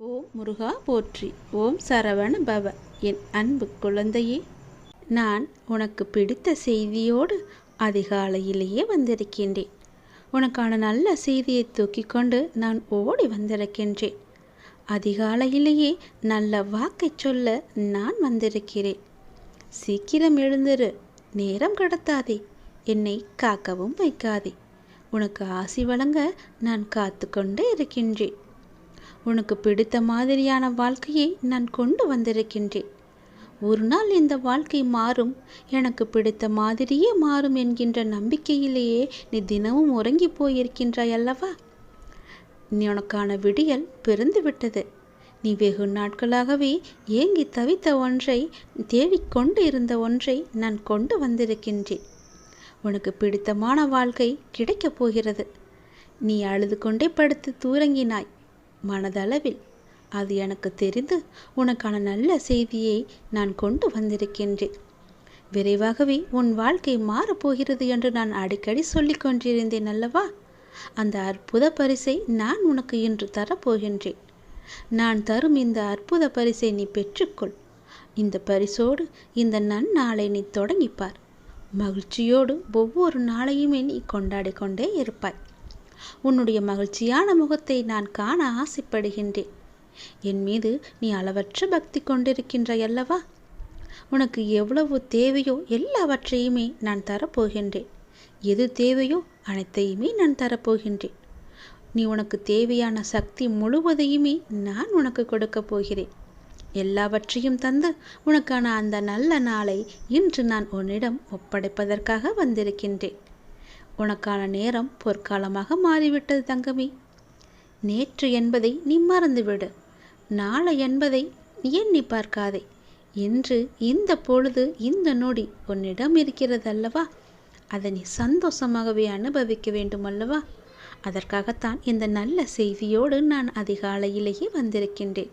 ஓம் முருகா போற்றி. ஓம் சரவண பவ. என் அன்பு குழந்தையே நான் உனக்கு பிடித்த செய்தியோடு அதிகாலையிலேயே வந்திருக்கின்றேன். உனக்கான நல்ல செய்தியை தூக்கி கொண்டு நான் ஓடி வந்திருக்கின்றேன். அதிகாலையிலேயே நல்ல வாக்கை சொல்ல நான் வந்திருக்கிறேன். சீக்கிரம் எழுந்திரு. நேரம் கடத்தாதே. என்னை காக்கவும் வைக்காதே. உனக்கு ஆசி வழங்க நான் காத்து கொண்டே இருக்கின்றேன். உனக்கு பிடித்த மாதிரியான வாழ்க்கையை நான் கொண்டு வந்திருக்கின்றேன். ஒரு நாள் இந்த வாழ்க்கை மாறும். எனக்கு பிடித்த மாதிரியே மாறும் என்கின்ற நம்பிக்கையிலேயே நீ தினமும் உறங்கி போயிருக்கின்றாய் அல்லவா? நீ உனக்கான விடியல் பிறந்து விட்டது. நீ வெகு நாட்களாகவே ஏங்கி தவித்த ஒன்றை தேடிக்கொண்டு இருந்த ஒன்றை நான் கொண்டு வந்திருக்கின்றேன். உனக்கு பிடித்தமான வாழ்க்கை கிடைக்கப் போகிறது. நீ அழுது கொண்டே படுத்து தூரங்கினாய். மனதளவில். அது எனக்கு தெரிந்து உனக்கான நல்ல செய்தியை நான் கொண்டு வந்திருக்கின்றேன். விரைவாகவே உன் வாழ்க்கை மாறப்போகிறது என்று நான் அடிக்கடி சொல்லிக் கொண்டிருந்தேன் அல்லவா? அந்த அற்புத பரிசை நான் உனக்கு இன்று தரப்போகின்றேன். நான் தரும் இந்த அற்புத பரிசை நீ பெற்றுக்கொள். இந்த பரிசோடு இந்த நன்னாளை நீ தொடங்கிப்பார். மகிழ்ச்சியோடு ஒவ்வொரு நாளையுமே நீ கொண்டாடி கொண்டே இருப்பாய். உன்னுடைய மகிழ்ச்சியான முகத்தை நான் காண ஆசைப்படுகின்றேன். என் மீது நீ அளவற்ற பக்தி கொண்டிருக்கின்றாயல்லவா உனக்கு எவ்வளவு தேவையோ எல்லாவற்றையுமே நான் தரப்போகின்றேன். எது தேவையோ அனைத்தையுமே நான் தரப்போகின்றேன். நீ உனக்கு தேவையான சக்தி முழுவதையுமே நான் உனக்கு கொடுக்கப் போகிறேன். எல்லாவற்றையும் தந்து உனக்கான அந்த நல்ல நாளை இன்று நான் உன்னிடம் ஒப்படைப்பதற்காக வந்திருக்கின்றேன். உனக்கான நேரம் பொற்காலமாக மாறிவிட்டது தங்கமி. நேற்று என்பதை நீ மறந்துவிடு. நாளை என்பதை எண்ணி பார்க்காதே. இன்று இந்த பொழுது இந்த நொடி உன்னிடம் இருக்கிறது அல்லவா அதை நீ சந்தோஷமாகவே அனுபவிக்க வேண்டும் அல்லவா அதற்காகத்தான் இந்த நல்ல செய்தியோடு நான் அதிகாலையிலேயே வந்திருக்கின்றேன்.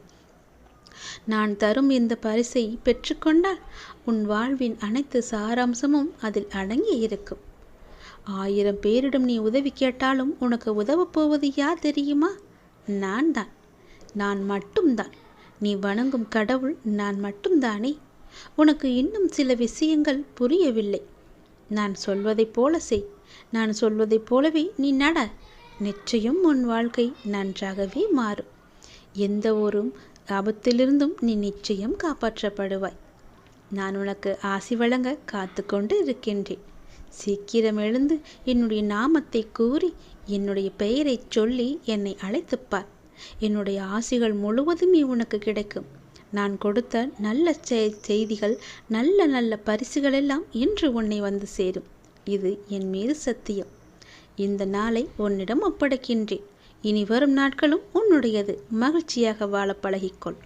நான் தரும் இந்த பரிசை பெற்றுக்கொண்டால் உன் வாழ்வின் அனைத்து சாராம்சமும் அதில் அடங்கி இருக்கும் ஆயிரம் பேரிடம் நீ உதவி கேட்டாலும் உனக்கு உதவப் போவது யார் தெரியுமா? நான் தான். நான் மட்டும்தான். நீ வணங்கும் கடவுள் நான் மட்டும்தானே. உனக்கு இன்னும் சில விஷயங்கள் புரியவில்லை. நான் சொல்வதைப் போல செய். நான் சொல்வதைப் போலவே நீ நட. நிச்சயம் உன் வாழ்க்கை நன்றாகவே மாறும். எந்த ஒரு ஆபத்திலிருந்தும் நீ நிச்சயம் காப்பாற்றப்படுவாய். நான் உனக்கு ஆசி வழங்க காத்து கொண்டு இருக்கின்றேன். சீக்கிரம் எழுந்து என்னுடைய நாமத்தை கூறி என்னுடைய பெயரை சொல்லி என்னை அழைத்துப்பார். என்னுடைய ஆசிகள் முழுவதுமே உனக்கு கிடைக்கும். நான் கொடுத்த நல்ல செய்திகள் நல்ல நல்ல பரிசுகள் எல்லாம் இன்று உன்னை வந்து சேரும். இது என் மீது சத்தியம். இந்த நாளை உன்னிடம் ஒப்படைக்கின்றேன். இனி வரும் நாட்களும் உன்னுடையது. மகிழ்ச்சியாக வாழ பழகிக்கொள்.